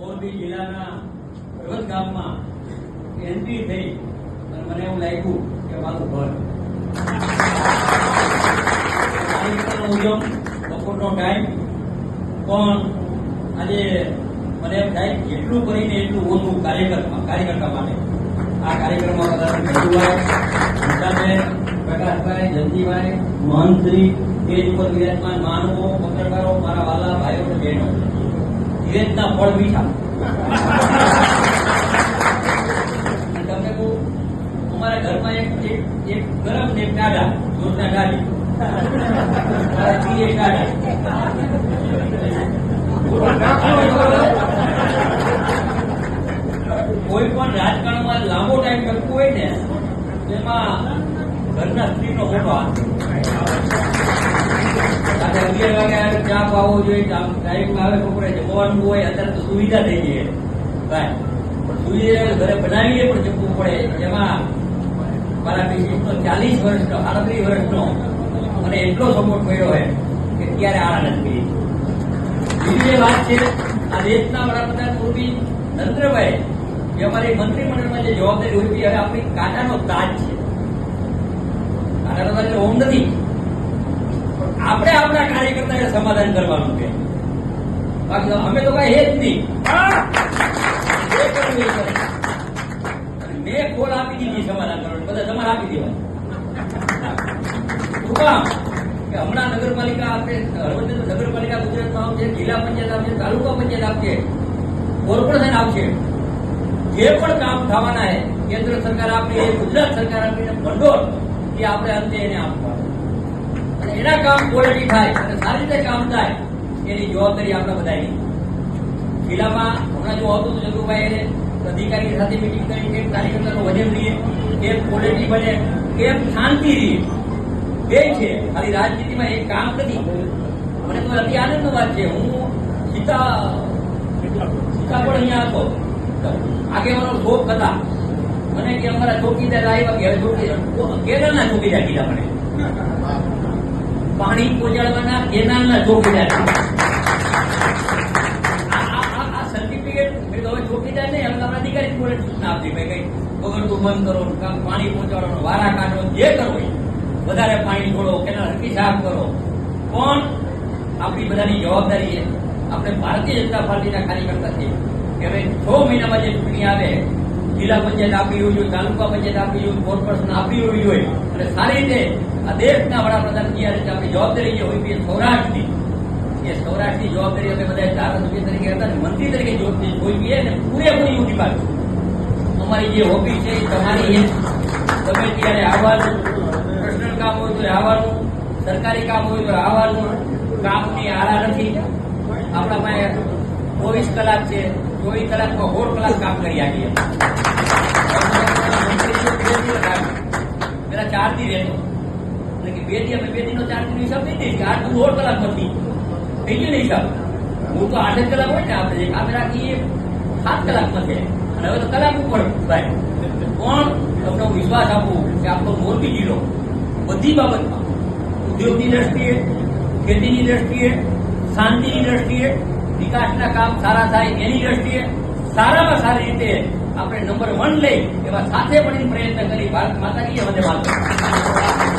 મોરબી જિલ્લાના પર્વત ગામમાં એન્ટ્રી થઈ અને મને એવું લાગ્યું કે મારું ઘર. ઉદ્યમ બપોરનો ટાઈમ પણ આજે મને એમ થાય જેટલું કરીને એટલું ઓછું કાર્યકર્તા કાર્યકર્તા માટે. આ કાર્યક્રમમાં બધા ભેટુભાઈ ગીતાબેન પ્રકાશભાઈ જયંતિભાઈ મહંતશ્રી તેજ ઉપર વિરાજમાન માનવો, પત્રકારો, મારા વાલા, ભાઈઓ બહેનો. ધીરજના ફળ મીઠા. તમને કહું, અમારા ઘરમાં એક એક ગરમ ને એક ટાઢા જોરના ટાઢી મારા એક કોઈ પણ રાજકારણમાં લાંબો ટાઈમ કરતું હોય ને તેમાં ઘરના સ્ત્રીનો મોટો હાથ રાતે અગિયાર વાગે આવે ચા જોઈએ ટાઈમ આવે બપોરે જમવાનું હોય, અત્યારે તો સુવિધા થઈ ગઈ. ભાઈ સુવિધા ઘરે બનાવીએ, પણ જમવું પડે. એમાં મારા ચાલીસ વર્ષનો આડત્રીસ વર્ષનો મને એટલો સપોર્ટ મળ્યો હોય કે ત્યારે આળા થઈ બીજી વાત છે, આ દેશના વડાપ્રધાન મોદી, નરેન્દ્રભાઈ, જે અમારી મંત્રીમંડળમાં જે જવાબદારી હોય આપણી કાંટાનો તાજ છે. તાજ એટલે ઓમ નથી. આપણે આપણા કાર્યકર્તાએ સમાધાન કરવાનું છે બાકી અમે તો કઈ હે! જ નહીં મેં ખોલ આપી દીધી સમાધાન કરવાનું. બધા તમારે આપી દેવા. હમણાં નગરપાલિકા આપણે હળવદ નગરપાલિકા ગુજરાતમાં આવશે, જિલ્લા પંચાયત આવશે તાલુકા પંચાયત આવશે કોર્પોરેશન આવશે. જે પણ કામ થવાના છે, કેન્દ્ર સરકાર આપી, ગુજરાત સરકાર આપણી ભંડોળ. એ આપણે અંતે એને આપવાનું અને એના કામ ઓલરેડી થાય અને સારી રીતે કામ થાય, એની જવાબદારી આપણે બધાની. જિલ્લામાં હમણાં જો હતું એને અધિકારી સાથે મિટિંગ કરી કેમ કાર્યકર્તાનું વજન રહીએ કેમ ક્વોલિટી બને, કેમ શાંતિ રહીએ બે છે, ખાલી રાજનીતિમાં એ કામ નથી. મને તો અતિ આનંદ વાત છે. હું સીતા સીતા પણ અહીંયા હતો. આગેવાનો શોખ હતા. મને કે અમારા ચોકીદાર આવ્યા કે હવે ચોકીદાર કેરળના ચોકીદાર કીધા મને. પાણી પહોંચાડવાના કેનાલના ચોકીદાર આ- આ- આ- આ સર્ટિફિકેટ મેં તો હવે ચોકીદાર નહીં હવે આપણા અધિકારી જોડે સૂચના આપી. ભાઈ કઈ બગડતું બંધ કરો કાં પાણી પહોંચાડવાનું વારા કાઢો જે કરો એ. વધારે પાણી છોડો, કેનાલ હરકી સાફ કરો. પણ આપણી બધાની જવાબદારી છે. આપણે ભારતીય જનતા પાર્ટીના કાર્યકર્તા છીએ કે હવે છ મહિનામાં જે ચૂંટણી આવે જિલ્લા પંચાયત આપી હોવી જોઈએ તાલુકા પંચાયત આપી હોય કોર્પોરેશન આપી હોવી જોઈએ અને સારી રીતે આ દેશના વડાપ્રધાન કયા રીતે આપણી જવાબદારી જે હોય એ સૌરાષ્ટ્રની એ સૌરાષ્ટ્રની જવાબદારી અમે બધા ધારાસભ્ય તરીકે હતા મંત્રી તરીકે જોઈ જોઈએ અને પૂરેપૂરી હું પાડશું અમારી જે હોબી છે એ તમારી છે તમે ત્યારે આવવાનું પર્સનલ કામ હોય તો આવવાનું, સરકારી કામ હોય તો આવવાનું, કામની આરા નથી. આપણા પાસે ચોવીસ કલાક છે. ચોવીસ કલાકમાં સોળ કલાક કામ કરી આપીએ પેલા ચાર દી રહેતો એટલે કે બે દી અમે બે દીનો ચાર દીનો હિસાબ નહીં દઈશ કે આઠ દોઢ કલાક નથી થઈ ગયો ને હિસાબ હું તો આઠ જ કલાક હોય ને આપણે જે કામ રાખીએ સાત કલાકમાં છે અને હવે તો કલાક ઉપર ભાઈ પણ તમને હું વિશ્વાસ આપું કે આપણો મોરબી જિલ્લો બધી બાબતમાં ઉદ્યોગની દ્રષ્ટિએ ખેતીની દ્રષ્ટિએ શાંતિની દ્રષ્ટિએ વિકાસના કામ સારા થાય એની દ્રષ્ટિએ સારામાં સારી રીતે આપણે નંબર વન લઈ એવા સાથે પણ પ્રયત્ન કરી. ભારત માતા વધે વંદે માતરમ